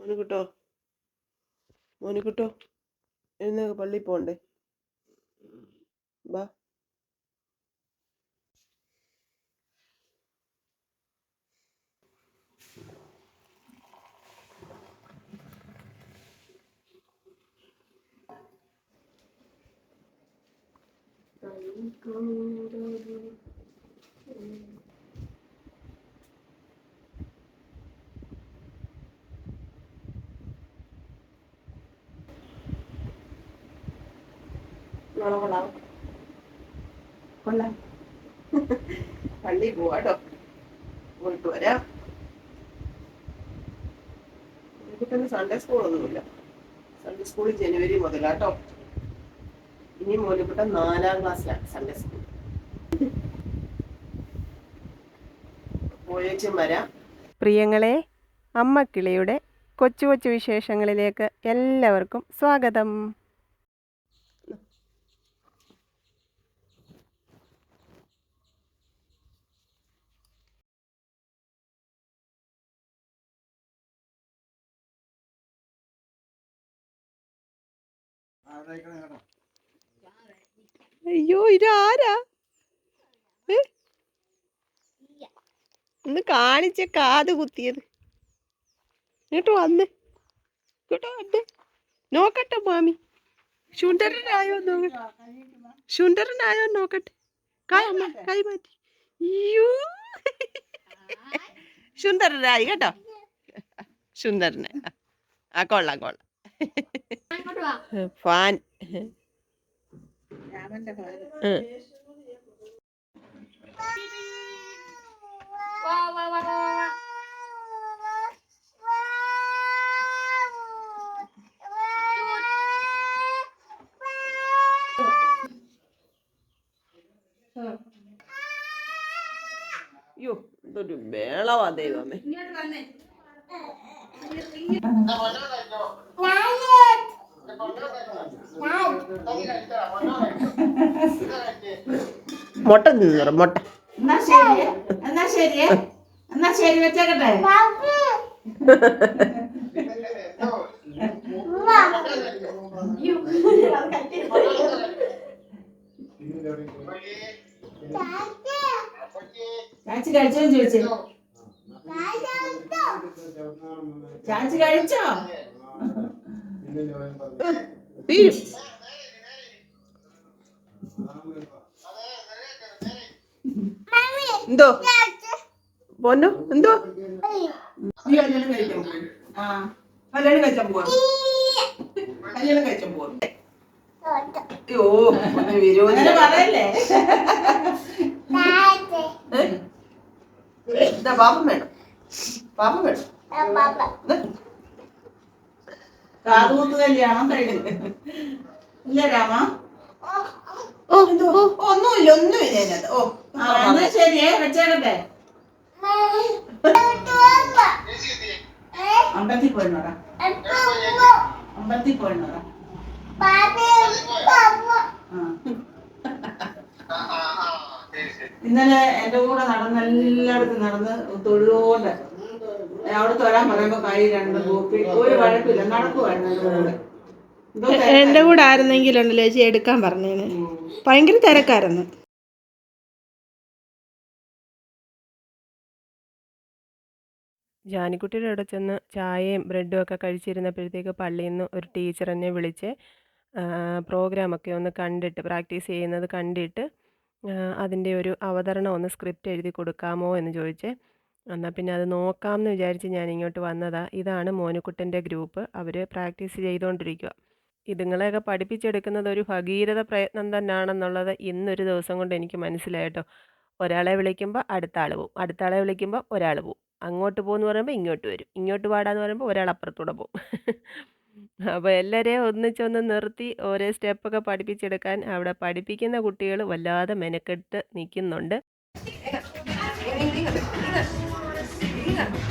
മോനുകുട്ടോ മോനുകുട്ടോ എഴുന്നേക്ക് പള്ളി പോണ്ടേ? ബാ. നാളെ കൊള്ളാം. കൊള്ളാം. പള്ളി പോവാട്ടോ. പോയിട്ട് വരാം. കുട്ടിന് സൺഡേ സ്കൂളൊന്നുമില്ല സൺഡേ സ്കൂൾ ജനുവരി മുതലാട്ടോ. ഇനി മോലിക്കുട്ടൻ നാലാം ക്ലാസ്സിലാണ് സൺഡേ സ്കൂൾ പോയേച്ചും വരാം. പ്രിയങ്ങളെ അമ്മക്കിളിയുടെ കൊച്ചു കൊച്ചു വിശേഷങ്ങളിലേക്ക് എല്ലാവർക്കും സ്വാഗതം. അയ്യോ ഇതാരാ? ഒന്ന് കാണിച്ച കാത് കുത്തിയത്. ഇങ്ങോട്ട് വന്ന്. ഇങ്ങോട്ട് വന്ന്. നോക്കട്ടെ മാമി. ശുണ്ടരനായോ നോക്കട്ടെ. ശുണ്ടരനായോ നോക്കട്ടെ. കൈ അമ്മ കൈ മാറ്റി. അയ്യോ. സുന്ദരനായി കേട്ടോ. സുന്ദരനെ. ആ കൊള്ളാം കൊള്ളാം. ഫാൻ. അയ്യോ ഇതൊരു മേളവാ ദൈവമേ. മുട്ട തിന്നറ മുട്ട. എന്നാ ശരി എന്നാ ശരി എന്നാ ശരി വെച്ചേക്കട്ടെ? ചാച്ചി കഴിച്ചോ ചോദിച്ചേ? ചാച്ചി കഴിച്ചോ? തീരും എന്തോ? പൊന്നു? എന്തോ? കല്യാണം കഴിക്കാൻ ആ. കല്യാണം കഴിച്ചാൻ പോവാ? കല്യാണം കഴിച്ചാൻ പോവാ? അയ്യോ വിരോധി. പറയല്ലേ? പാപം വേണം. പാപം വേണം. കാതുകുത്ത് കല്യാണം കഴിഞ്ഞു. ഇല്ല രാമ. ഓ ഒന്നുമില്ല ഒന്നുമില്ല അതിനകത്ത് ഓ ആ, എന്നാ ശരി വെച്ചേക്കട്ടെ അമ്പലത്തിൽ പോയിന്നോടാ അമ്പലത്തിൽ പോയിന്നോടാ ആ. ഇന്നലെ എന്റെ കൂടെ നടന്ന് എല്ലായിടത്തും നടന്ന് തൊഴുകൊണ്ട് അവിടെ വരാൻ പറയുമ്പോ കൈ രണ്ട് കൂപ്പി ഒരു വഴക്കില്ല നടക്കുവായിരുന്നു എന്റെ കൂടെ. എന്തോ ഉണ്ടല്ലോ കൂടെ ആയിരുന്നെങ്കിലുണ്ടല്ലോ ചേച്ചി എടുക്കാൻ പറഞ്ഞേന്. ഭയങ്കര തിരക്കായിരുന്നു. ജാനിക്കുട്ടിയുടെ അവിടെ ചെന്ന് ചായയും ബ്രെഡും ഒക്കെ കഴിച്ചിരുന്നപ്പോഴത്തേക്ക് പള്ളിയിൽ നിന്ന് ഒരു ടീച്ചർ എന്നെ വിളിച്ച് പ്രോഗ്രാമൊക്കെ ഒന്ന് കണ്ടിട്ട് പ്രാക്ടീസ് ചെയ്യുന്നത് കണ്ടിട്ട് അതിന്റെ ഒരു അവതരണം ഒന്ന് സ്ക്രിപ്റ്റ് എഴുതി കൊടുക്കാമോ എന്ന് ചോദിച്ചേ എന്നാൽ പിന്നെ അത് നോക്കാമെന്ന് വിചാരിച്ച് ഞാൻ ഇങ്ങോട്ട് വന്നതാ. ഇതാണ് മോനുക്കുട്ടന്റെ ഗ്രൂപ്പ്. അവർ പ്രാക്ടീസ് ചെയ്തുകൊണ്ടിരിക്കുക ഇതുങ്ങളെയൊക്കെ പഠിപ്പിച്ചെടുക്കുന്നത് ഒരു ഭഗീരഥ പ്രയത്നം തന്നെയാണെന്നുള്ളത് ഇന്നൊരു ദിവസം കൊണ്ട് എനിക്ക് മനസ്സിലായിട്ടോ ഒരാളെ വിളിക്കുമ്പോൾ അടുത്ത ആൾ പോവും. അടുത്ത ആളെ വിളിക്കുമ്പോൾ ഒരാൾ പോവും. അങ്ങോട്ട് പോകുമെന്ന് പറയുമ്പോൾ ഇങ്ങോട്ട് വരും. ഇങ്ങോട്ട് പാടാന്ന് പറയുമ്പോൾ ഒരാൾ അപ്പുറത്തൂടെ പോവും. അപ്പോൾ എല്ലാവരെയും ഒന്നിച്ചൊന്ന് നിർത്തി ഓരോ സ്റ്റെപ്പൊക്കെ പഠിപ്പിച്ചെടുക്കാൻ അവിടെ പഠിപ്പിക്കുന്ന കുട്ടികൾ വല്ലാതെ മെനക്കെട്ട് നിൽക്കുന്നുണ്ട് だ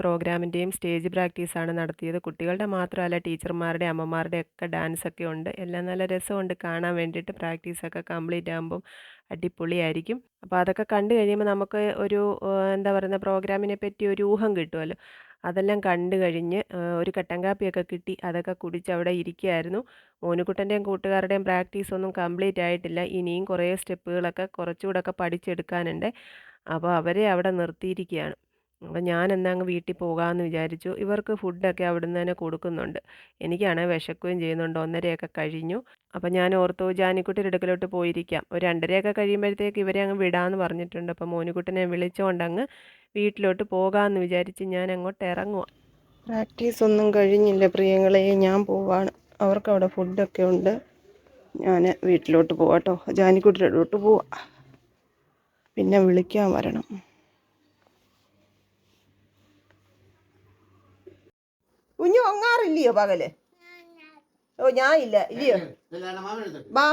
പ്രോഗ്രാമിന്റെയും സ്റ്റേജ് പ്രാക്ടീസാണ് നടത്തിയത്. കുട്ടികളുടെ മാത്രമല്ല ടീച്ചർമാരുടെ അമ്മമാരുടെ ഒക്കെ ഡാൻസൊക്കെ ഉണ്ട്. എല്ലാം നല്ല രസമുണ്ട്. കാണാൻ വേണ്ടിയിട്ട് പ്രാക്ടീസൊക്കെ കംപ്ലീറ്റ് ആകുമ്പം അടിപൊളിയായിരിക്കും. അപ്പോൾ അതൊക്കെ കണ്ടു കഴിയുമ്പോൾ നമുക്ക് ഒരു എന്താ പറയുന്ന പ്രോഗ്രാമിനെ പറ്റി ഒരു ഊഹം കിട്ടുമല്ലോ. അതെല്ലാം കണ്ടു കഴിഞ്ഞ് ഒരു കട്ടൻ കാപ്പിയൊക്കെ കിട്ടി അതൊക്കെ കുടിച്ച് അവിടെ ഇരിക്കുകയായിരുന്നു. മോനുകുട്ടന്റെയും കൂട്ടുകാരുടെയും പ്രാക്ടീസ് ഒന്നും കംപ്ലീറ്റ് ആയിട്ടില്ല ഇനിയും കുറേ സ്റ്റെപ്പുകളൊക്കെ കുറച്ചുകൂടെ ഒക്കെ പഠിച്ചെടുക്കാനുണ്ട്. അപ്പോൾ അവരെ അവിടെ നിർത്തിയിരിക്കുകയാണ്. അപ്പോൾ ഞാൻ എന്നാ അങ്ങ് വീട്ടിൽ പോകാമെന്ന് വിചാരിച്ചു. ഇവർക്ക് ഫുഡൊക്കെ അവിടുന്ന് തന്നെ കൊടുക്കുന്നുണ്ട്. എനിക്കാണേ വിശക്കുകയും ചെയ്യുന്നുണ്ട്. ഒന്നരയൊക്കെ കഴിഞ്ഞു. അപ്പം ഞാൻ ഓർത്തു ജാനിക്കുട്ടിയുടെ അടുക്കലോട്ട് പോയിരിക്കാം. ഒരു രണ്ടരയൊക്കെ കഴിയുമ്പോഴത്തേക്ക് ഇവരെ അങ്ങ് വിടാമെന്ന് പറഞ്ഞിട്ടുണ്ട്. അപ്പം മോനുകുട്ടനെ വിളിച്ചുകൊണ്ട് അങ്ങ് വീട്ടിലോട്ട് പോകാമെന്ന് വിചാരിച്ച് ഞാൻ അങ്ങോട്ട് ഇറങ്ങുക പ്രാക്ടീസ് ഒന്നും കഴിഞ്ഞില്ല പ്രിയങ്ങളെ. ഞാൻ പോവാണ്. അവർക്ക് അവിടെ ഫുഡൊക്കെ ഉണ്ട്. ഞാൻ വീട്ടിലോട്ട് പോവാട്ടോ. ജാനിക്കുട്ടിയുടെ അടുത്തോട്ട് പോവാം. പിന്നെ വിളിക്കാൻ വരണം. കുഞ്ഞു ഒങ്ങാറില്ലയോ പകൽ? ഓ ഞാൻ ഇല്ല. ഇല്ലയോ? വാ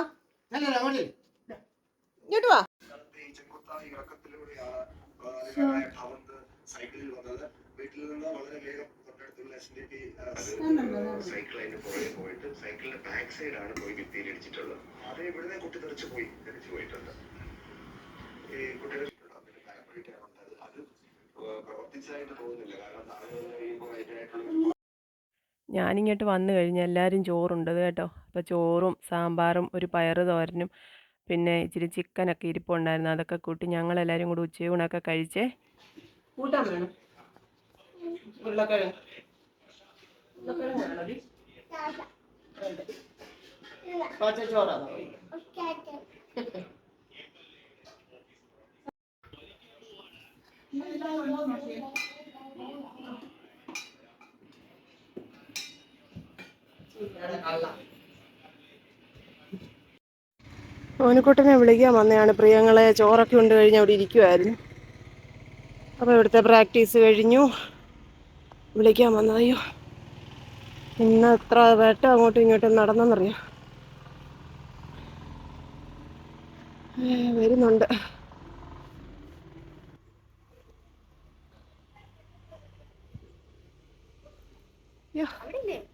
ഇങ്ങോട്ട് വാ. സൈക്കിളിന്റെ ബാക്ക് പോയി കുട്ടി പോയി അത് പ്രവർത്തിച്ചതായിട്ട് തോന്നുന്നില്ല കാരണം താഴെ ഞാനിങ്ങോട്ട് വന്നു കഴിഞ്ഞാൽ എല്ലാവരും ചോറുണ്ടത് കേട്ടോ. അപ്പോൾ ചോറും സാമ്പാറും ഒരു പയറ് തോരനും പിന്നെ ഇച്ചിരി ചിക്കനൊക്കെ ഇരിപ്പുണ്ടായിരുന്നു. അതൊക്കെ കൂട്ടി ഞങ്ങളെല്ലാവരും കൂടി ഉച്ചയൂണൊക്കെ കഴിച്ചേ. കൂട്ടാൻ വേണം വേണോടി പച്ചച്ചോറാണോ മോനുക്കുട്ടനെ വിളിക്കാൻ വന്നതാണ്. പ്രിയങ്ങളെ ചോറൊക്കെ ഉണ്ട് കഴിഞ്ഞ് അവിടെ ഇരിക്കുമായിരുന്നു അപ്പോൾ ഇവിടുത്തെ പ്രാക്ടീസ് കഴിഞ്ഞു. വിളിക്കാൻ വന്നതയ്യോ ഇന്ന് എത്ര വേട്ട അങ്ങോട്ടും ഇങ്ങോട്ടും നടന്നെന്നറിയാം? വരുന്നുണ്ട് യ്യോ. ആ. ഏ,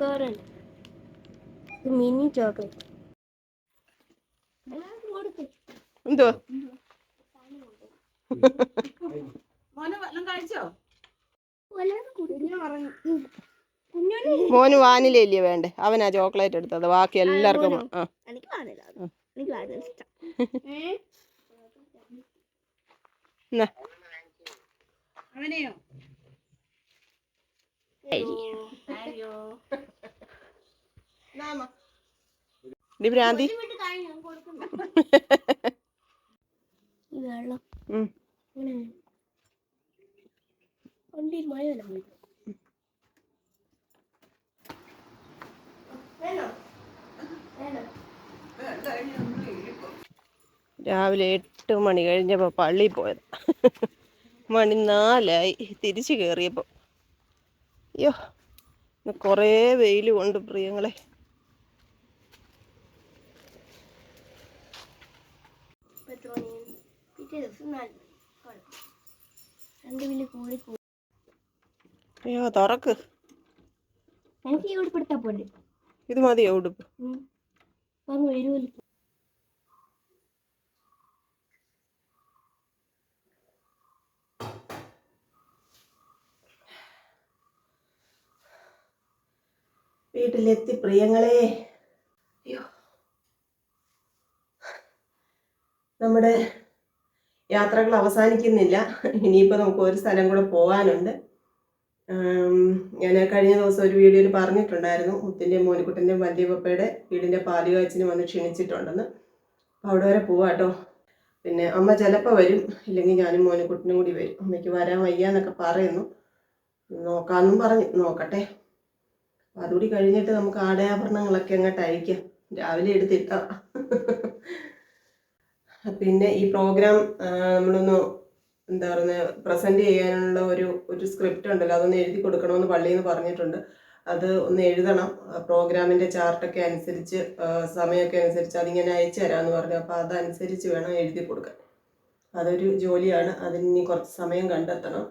ചോക്കോറല്ല ഇത് മിനി ചോക്ലേറ്റ് എന്തോ? മോനെ വാനിലയില്ലേ വേണ്ടേ? അവനാ ചോക്ലേറ്റ് എടുത്തത്. ബാക്കി എല്ലാവർക്കും ആ. അവനെയോ? ഡി ഭ്രാന്തി രാവിലെ എട്ട് മണി കഴിഞ്ഞപ്പോൾ പള്ളി പോയത്. മണി നാലായി. തിരിച്ചു കയറിയപ്പോൾ അയ്യോ കൊറേ കുറേ വെയിൽ കൊണ്ട് പ്രിയങ്ങളെ പത്ത് മണി പിറ്റേ ദിവസം നാല് മണി കുഴപ്പം രണ്ട് കൂടി കൂടി അയ്യോ തുറക്ക്. എനിക്ക് ഈ ഉടുപ്പെടുത്താ പോലെ ഇത് മതിയോ ഉടുപ്പ്? പറഞ്ഞു വീട്ടിലെത്തി പ്രിയങ്ങളെ. അയ്യോ. നമ്മുടെ യാത്രകൾ അവസാനിക്കുന്നില്ല. ഇനിയിപ്പോൾ നമുക്ക് ഒരു സ്ഥലം കൂടെ പോകാനുണ്ട് ഞാൻ കഴിഞ്ഞ ദിവസം ഒരു വീഡിയോയിൽ പറഞ്ഞിട്ടുണ്ടായിരുന്നു. മുത്തിന്റെയും മോനിക്കുട്ടന്റെയും വല്യപ്പയുടെ വീടിന്റെ പാലുകാച്ചിന് വന്ന് ക്ഷണിച്ചിട്ടുണ്ടെന്ന്. അപ്പോൾ അവിടെ വരെ പോവാം കേട്ടോ പിന്നെ അമ്മ ചിലപ്പോൾ വരും. ഇല്ലെങ്കിൽ ഞാനും മോനിക്കുട്ടനും കൂടി വരും. അമ്മയ്ക്ക് വരാൻ വയ്യ എന്നൊക്കെ പറയുന്നു. നോക്കാമെന്നും പറഞ്ഞു. നോക്കട്ടെ. അതുകൂടി കഴിഞ്ഞിട്ട് നമുക്ക് ആടയാഭരണങ്ങളൊക്കെ അങ്ങോട്ട് അയക്കാം. രാവിലെ എടുത്തിട്ട. പിന്നെ ഈ പ്രോഗ്രാം നമ്മളൊന്ന് എന്താ പറയുന്നത് പ്രസന്റ് ചെയ്യാനുള്ള ഒരു ഒരു സ്ക്രിപ്റ്റ് ഉണ്ടല്ലോ അതൊന്ന് എഴുതി കൊടുക്കണമെന്ന് പള്ളിയിൽ നിന്ന് പറഞ്ഞിട്ടുണ്ട്. അത് ഒന്ന് എഴുതണം. പ്രോഗ്രാമിന്റെ ചാർട്ടൊക്കെ അനുസരിച്ച് സമയമൊക്കെ അനുസരിച്ച് അതിങ്ങനെ അയച്ചു തരാമെന്ന് പറഞ്ഞു. അപ്പോൾ അതനുസരിച്ച് വേണം എഴുതി കൊടുക്കാൻ. അതൊരു ജോലിയാണ്. അതിന് കുറച്ച് സമയം കണ്ടെത്തണം.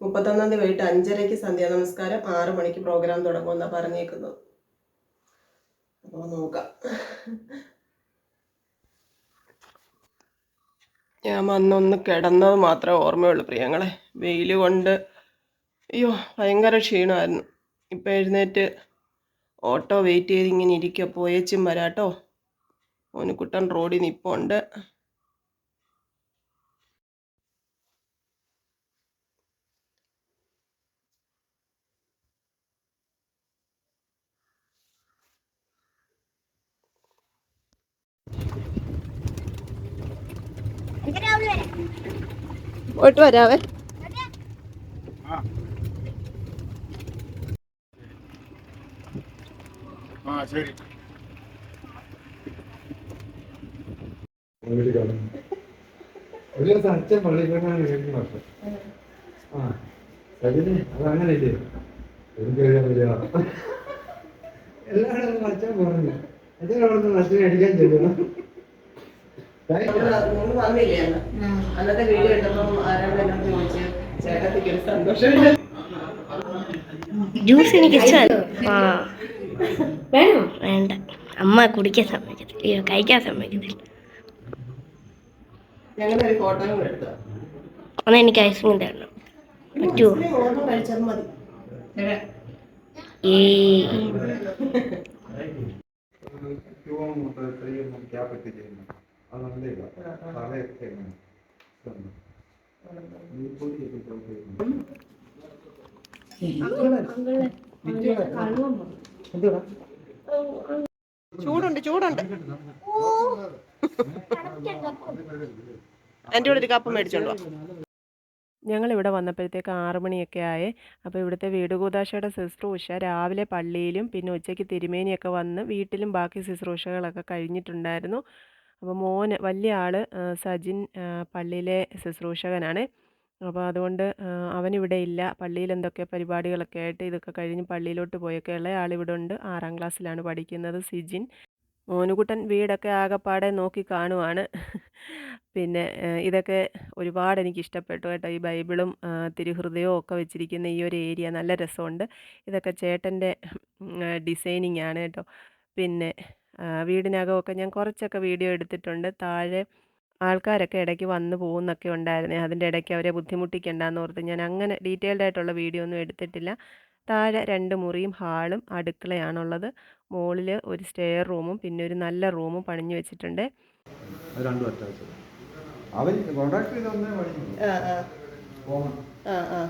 മുപ്പത്തൊന്നാം തീയതി വൈകിട്ട് അഞ്ചരയ്ക്ക് സന്ധ്യാ നമസ്കാരം. ആറ് മണിക്ക് പ്രോഗ്രാം തുടങ്ങുമെന്നാണ് പറഞ്ഞേക്കുന്നത്. അപ്പോൾ നോക്കാം. ഞാൻ വന്നൊന്ന് കിടന്നത് മാത്രമേ ഓർമ്മയുള്ളൂ പ്രിയങ്ങളെ. വെയിൽ കൊണ്ട് അയ്യോ ഭയങ്കര ക്ഷീണമായിരുന്നു. ഇപ്പം എഴുന്നേറ്റ് ഓട്ടോ വെയിറ്റ് ചെയ്ത് ഇങ്ങനെ ഇരിക്കുക പോയേച്ചും വരാട്ടോ. മോനുക്കുട്ടൻ റോഡിൽ നിൽപ്പുണ്ട് പോയിട്ട് വരാവേ. ആ ശരി. ഒരു പള്ളിക്കൊണ്ടാണ് കേൾക്കുന്നത് ആ സജിന് അതങ്ങനെയില്ലേ എനിക്കറിയാൻ പറ്റില്ല എല്ലാവരും അച്ഛൻ പറഞ്ഞു. അച്ഛൻ അവിടെ നിന്ന് അച്ഛനെ അടിക്കാൻ ചെല്ലണം നിങ്ങൾ വന്നില്ലേ അന്ന് അന്നത്തെ വീഡിയോ ഇട്ടപ്പം ആരാണ് എന്നോട് ചോദിച്ച് ചേട്ടത്തിക്ക് ഒരു സന്തോഷമില്ല ജ്യൂസ് എനിക്ക് വേണോ വേണ്ട അമ്മ കുടിക്കാൻ സമ്മതിക്കത്തില്ല അയ്യോ കഴിക്കാൻ സമ്മതിക്കത്തില്ല അന്ന് ഒരു ഫോട്ടോയും കൂടെ എടുത്തു ഒന്ന് എനിക്ക് ഐസ്ക്രീം തരണം പറ്റുമോ ഏ അത് തലയൊക്കെ ചൂടുണ്ട് ചൂടുണ്ട്. എന്റെ കൂടെ ഒരു കപ്പ് മേടിച്ചോണ്ടോ ഞങ്ങളിവിടെ വന്നപ്പോഴത്തേക്ക് ആറു മണിയൊക്കെ ആയേ. അപ്പോൾ ഇവിടുത്തെ വീട് കൂതാശയുടെ ശുശ്രൂഷ രാവിലെ പള്ളിയിലും പിന്നെ ഉച്ചയ്ക്ക് തിരുമേനിയൊക്കെ വന്ന് വീട്ടിലും ബാക്കി ശുശ്രൂഷകളൊക്കെ കഴിഞ്ഞിട്ടുണ്ടായിരുന്നു. അപ്പോൾ മോന് വലിയ ആൾ സജിൻ പള്ളിയിലെ ശുശ്രൂഷകനാണ്. അപ്പോൾ അതുകൊണ്ട് അവനിവിടെ ഇല്ല. പള്ളിയിൽ എന്തൊക്കെ പരിപാടികളൊക്കെ ആയിട്ട് ഇതൊക്കെ കഴിഞ്ഞ് പള്ളിയിലോട്ട് പോയൊക്കെ ഉള്ള ആളിവിടെ ഉണ്ട്. ആറാം ക്ലാസ്സിലാണ് പഠിക്കുന്നത് സിജിൻ. മോനുകുട്ടൻ വീടൊക്കെ ആകെപ്പാടെ നോക്കി കാണുവാണ്. പിന്നെ ഇതൊക്കെ ഒരുപാട് എനിക്ക് ഇഷ്ടപ്പെട്ടു കേട്ടോ. ഈ ബൈബിളും തിരുഹൃദയവും ഒക്കെ വെച്ചിരിക്കുന്ന ഈ ഒരു ഏരിയ നല്ല രസമുണ്ട്. ഇതൊക്കെ ചേട്ടന്റെ ഡിസൈനിങ് ആണ് കേട്ടോ. പിന്നെ വീടിനകമൊക്കെ ഞാൻ കുറച്ചൊക്കെ വീഡിയോ എടുത്തിട്ടുണ്ട് താഴെ ആൾക്കാരൊക്കെ ഇടയ്ക്ക് വന്നു പോകുന്നൊക്കെ ഉണ്ടായിരുന്നു അതിന്റെ ഇടയ്ക്ക് അവരെ ബുദ്ധിമുട്ടിക്കണ്ടെന്ന് ഓർത്ത് ഞാൻ അങ്ങനെ ഡീറ്റെയിൽഡ് ആയിട്ടുള്ള വീഡിയോ ഒന്നും എടുത്തിട്ടില്ല താഴെ രണ്ട് മുറിയും ഹാളും അടുക്കളയാണുള്ളത് മുകളിൽ ഒരു സ്റ്റെയർ റൂമും പിന്നെ ഒരു നല്ല റൂമും പണിഞ്ഞു വെച്ചിട്ടുണ്ട് അത് രണ്ടും അറ്റാച്ച് അവൻ കോൺട്രാക്ട് ചെയ്ത് ഒന്നേ പണിഞ്ഞു ആ ആ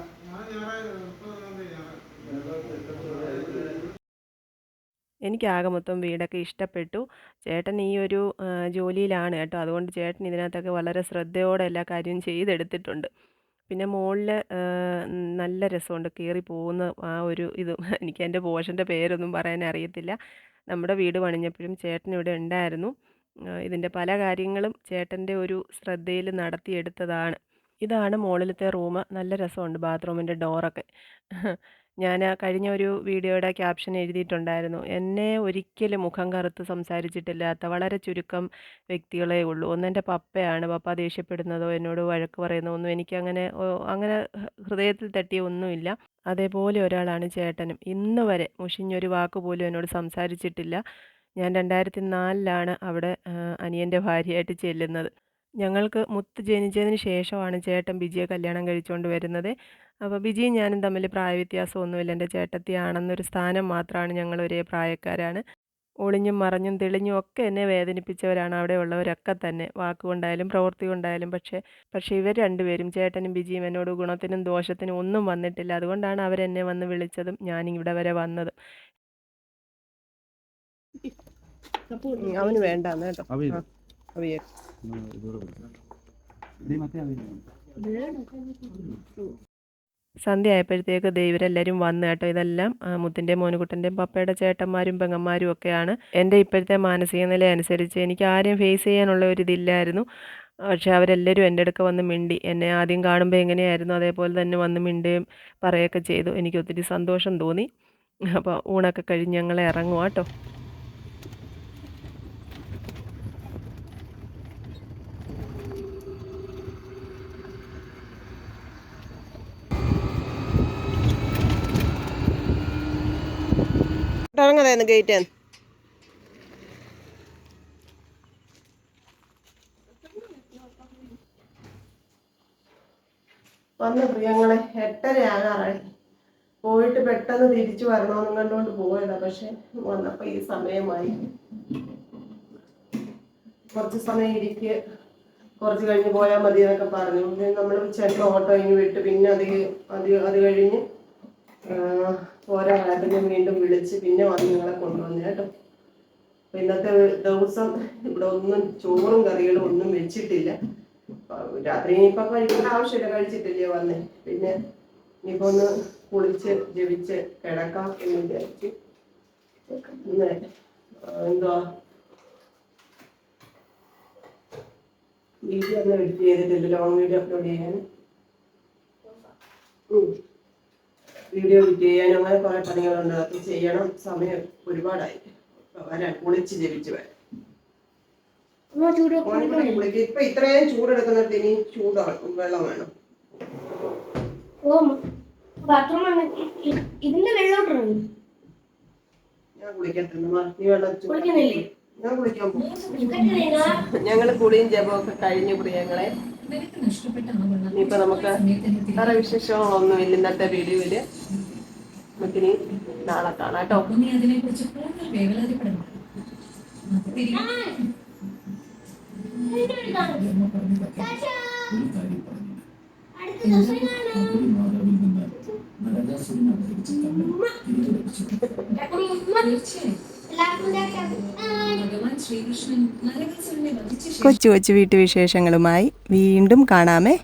പോകണം ആ ആ എനിക്ക് ആകെ മൊത്തം വീടൊക്കെ ഇഷ്ടപ്പെട്ടു. ചേട്ടൻ ഈ ഒരു ജോലിയിലാണ് കേട്ടോ. അതുകൊണ്ട് ചേട്ടൻ ഇതിനകത്തൊക്കെ വളരെ ശ്രദ്ധയോടെ എല്ലാ കാര്യവും ചെയ്തെടുത്തിട്ടുണ്ട്. പിന്നെ മുകളിൽ നല്ല രസമുണ്ട് കയറി പോകുന്ന ആ ഒരു ഇതും. എനിക്ക് എന്റെ പോഷന്റെ പേരൊന്നും പറയാൻ അറിയത്തില്ല. നമ്മുടെ വീട് പണിഞ്ഞപ്പോഴും ചേട്ടൻ ഇവിടെ ഉണ്ടായിരുന്നു. ഇതിന്റെ പല കാര്യങ്ങളും ചേട്ടന്റെ ഒരു ശ്രദ്ധയിൽ നടത്തിയെടുത്തതാണ്. ഇതാണ് മുകളിലത്തെ റൂം നല്ല രസമുണ്ട് ബാത്റൂമിന്റെ ഡോറൊക്കെ. ഞാൻ കഴിഞ്ഞ ഒരു വീഡിയോയുടെ ക്യാപ്ഷൻ എഴുതിയിട്ടുണ്ടായിരുന്നു. എന്നെ ഒരിക്കലും മുഖം കറുത്ത് സംസാരിച്ചിട്ടില്ലാത്ത വളരെ ചുരുക്കം വ്യക്തികളേ ഉള്ളൂ. ഒന്ന് എന്റെ പപ്പയാണ്. പപ്പ ദേഷ്യപ്പെടുന്നതോ എന്നോട് വഴക്ക് പറയുന്നതോ ഒന്നും എനിക്കങ്ങനെ അങ്ങനെ ഹൃദയത്തിൽ തട്ടിയ ഒന്നുമില്ല. അതേപോലെ ഒരാളാണ് ചേട്ടനും. ഇന്ന് വരെ മുഷിഞ്ഞൊരു വാക്ക് പോലും എന്നോട് സംസാരിച്ചിട്ടില്ല. ഞാൻ രണ്ടായിരത്തി നാലിലാണ് അവിടെ അനിയന്റെ ഭാര്യയായിട്ട് ചെല്ലുന്നത്. ഞങ്ങൾക്ക് മുത്ത് ജനിച്ചതിന് ശേഷമാണ് ചേട്ടൻ ബിജിയെ കല്യാണം കഴിച്ചുകൊണ്ട് വരുന്നത്. അപ്പോൾ ബിജിയും ഞാനും തമ്മിൽ പ്രായവ്യത്യാസമൊന്നുമില്ല. എന്റെ ചേട്ടത്തിയാണെന്നൊരു സ്ഥാനം മാത്രമാണ് ഞങ്ങൾ ഒരേ പ്രായക്കാരാണ്. ഒളിഞ്ഞും മറഞ്ഞും തെളിഞ്ഞും ഒക്കെ എന്നെ വേദനിപ്പിച്ചവരാണ്. അവിടെ ഉള്ളവരൊക്കെ തന്നെ. വാക്കുകൊണ്ടായാലും പ്രവൃത്തി കൊണ്ടായാലും പക്ഷേ പക്ഷേ ഇവർ രണ്ടുപേരും ചേട്ടനും ബിജിയും എന്നോട് ഗുണത്തിനും ദോഷത്തിനും ഒന്നും വന്നിട്ടില്ല. അതുകൊണ്ടാണ് അവരെന്നെ വന്ന് വിളിച്ചതും ഞാൻ ഇവിടെ വരെ വന്നതും. അവന് വേണ്ടാന്ന് കേട്ടോ. സന്ധ്യ ആയപ്പോഴത്തേക്ക് ദൈവരെല്ലാവരും വന്നു കേട്ടോ. ഇതെല്ലാം മുത്തിന്റെ മോനുകുട്ടന്റെയും പപ്പയുടെ ചേട്ടന്മാരും പെങ്ങന്മാരും ഒക്കെയാണ്. എന്റെ ഇപ്പോഴത്തെ മാനസിക നില അനുസരിച്ച് എനിക്ക് ആരെയും ഫേസ് ചെയ്യാനുള്ള ഒരു ഇതില്ലായിരുന്നു. പക്ഷെ അവരെല്ലാവരും എന്റെ അടുക്ക വന്ന് മിണ്ടി. എന്നെ ആദ്യം കാണുമ്പോൾ എങ്ങനെയായിരുന്നു? അതേപോലെ തന്നെ വന്ന് മിണ്ടുകയും പറയുകയൊക്കെ ചെയ്തു. എനിക്ക് ഒത്തിരി സന്തോഷം തോന്നി. അപ്പോൾ ഊണൊക്കെ കഴിഞ്ഞ് ഞങ്ങൾ ഇറങ്ങുക കേട്ടോ. ഇറങ്ങതായിരുന്നു ഗേറ്റ്. വന്ന പ്രിയങ്ങളെ എട്ടര ആകാറായി. പോയിട്ട് പെട്ടെന്ന് തിരിച്ചു വരണമെന്നും കണ്ടുകൊണ്ട് പോയതാ പക്ഷെ വന്നപ്പോ ഈ സമയമായി. കുറച്ച് സമയം ഇരിക്കുക കുറച്ച് കഴിഞ്ഞ് പോയാൽ മതി എന്നൊക്കെ പറഞ്ഞു. നമ്മൾ ചെന്ന ഓട്ടോ കഴിഞ്ഞ് വിട്ട് പിന്നെ അത് അത് അത് കഴിഞ്ഞ് ആ, പോരാ പിന്നെ വീണ്ടും വിളിച്ച് പിന്നെ വന്ന് നിങ്ങളെ കൊണ്ടുവന്നു കേട്ടോ. അപ്പൊ ഇന്നത്തെ ദിവസം ഇവിടെ ഒന്നും ചോറും കറികളും ഒന്നും വെച്ചിട്ടില്ല. രാത്രി ഇനിയിപ്പൊ കഴിക്കേണ്ട ആവശ്യമില്ല കഴിച്ചിട്ടില്ലേ വന്നേ. പിന്നെ ഇനിയിപ്പോ ഒന്ന് കുളിച്ച് ജപിച്ച് കിടക്കാം എന്ന് വിചാരിച്ചു എന്തുവാ? വീഡിയോ ഒന്നും എഡിറ്റ് ചെയ്തിട്ടില്ല ലോങ് വീഡിയോ അപ്ലോഡ് ചെയ്യാൻ. വീഡിയോ എഡിറ്റ് ചെയ്യാനും അങ്ങനെ കുറെ പണികളുണ്ട്. അത് ചെയ്യണം. സമയം ഒരുപാടായി. വരാൻ കുളിച്ച് ജപിച്ച് വരാൻ അമ്മ ചൂട് കുളിക്ക്. ഇപ്പൊ ഇത്രയും ചൂടെടുക്കുന്നിടത്ത് ഇനി ചൂട് വെള്ളം വേണം. ഇതിന്റെ ഞാൻ കുളിക്കത്തില്ല നീ വെള്ളം കുളിക്കുന്നില്ലേ? ഞങ്ങൾ കുളിയും ജപമൊക്കെ കഴിഞ്ഞു പ്രിയങ്ങളെ. ഇനിയിപ്പൊ നമുക്ക് വേറെ വിശേഷങ്ങളൊന്നും ഇല്ല ഇന്നത്തെ വീഡിയോയിൽ നമുക്കിനി നാളെ കാണാം കേട്ടോ. അതിനെ കുറിച്ച് കൂടുതൽ വേവലാതിപ്പെടണം കൊച്ചു കൊച്ചു വീട്ടുവിശേഷങ്ങളുമായി വീണ്ടും കാണാമേ.